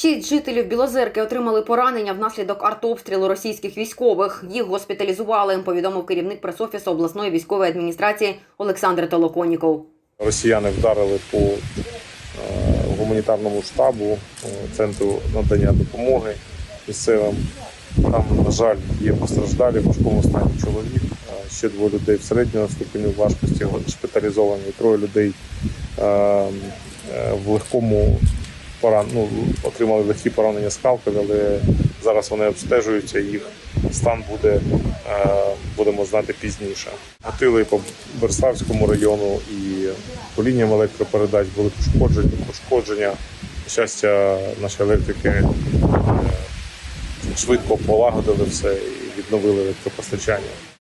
Шість жителів Білозерки отримали поранення внаслідок артобстрілу російських військових. Їх госпіталізували, повідомив керівник пресофісу обласної військової адміністрації Олександр Толоконіков. Росіяни вдарили по е, гуманітарному штабу, е, центру надання допомоги місцевим. Там, на жаль, є постраждалі в важкому стані чоловік. Ще двоє людей в середньому ступені важкості шпиталізовані, троє людей е, е, в легкому поран... ну, отримали легкі поранення скалками, але зараз вони обстежуються. Їх стан буде, е, будемо знати пізніше. Гатили по Берславському району і по лініям електропередач були пошкоджені. Пошкодження. На щастя, наші електрики е, швидко полагодили все і відновили електропостачання.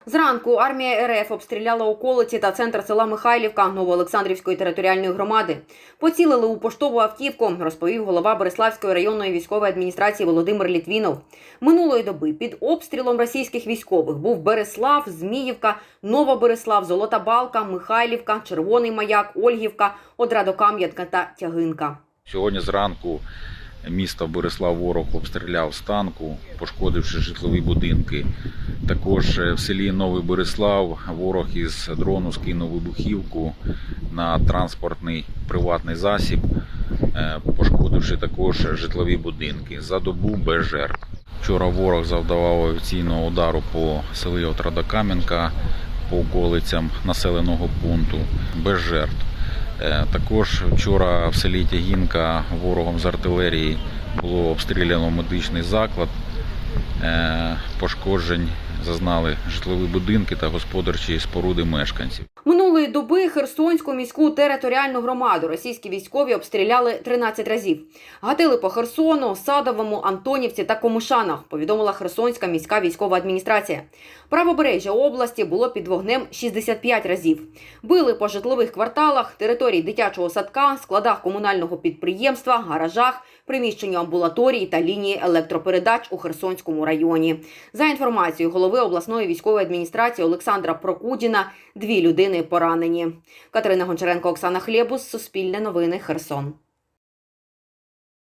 Зранку армія РФ обстріляла околиці та центр села Михайлівка Новоолександрівської територіальної громади. Поцілили у поштову автівку, розповів голова Береславської районної військової адміністрації Володимир Літвінов. Минулої доби під обстрілом російських військових був Береслав, Зміївка, Нова Береслав, Золота Балка, Михайлівка, Червоний Маяк, Ольгівка, Одрадокам'янка та Тягинка. Сьогодні зранку місто Борислав ворог обстріляв з танку, пошкодивши житлові будинки. Також е, в селі Новий Борислав ворог із дрону скинув вибухівку на транспортний приватний засіб, е, пошкодивши також житлові будинки. За добу без жертв. Вчора ворог завдавав авіаційного удару по селі Отрадокам'янка по околицям населеного пункту без жертв. Е, Також вчора в селі Тягінка ворогом з артилерії було обстріляно медичний заклад. Е, Пошкоджень зазнали житлові будинки та господарчі споруди мешканців. Минулої доби Херсонську міську територіальну громаду російські військові обстріляли 13 разів. Гатили по Херсону, Садовому, Антонівці та Комушанах, повідомила Херсонська міська військова адміністрація. Правобережжя області було під вогнем 65 разів. Били по житлових кварталах, території дитячого садка, складах комунального підприємства, гаражах, приміщенню амбулаторії та лінії електропередач у Херсонському районі. За інформацією голови обласної військової адміністрації Олександра Прокудіна, дві людини поранені. Катерина Гончаренко, Оксана Хлєбус, Суспільне новини, Херсон.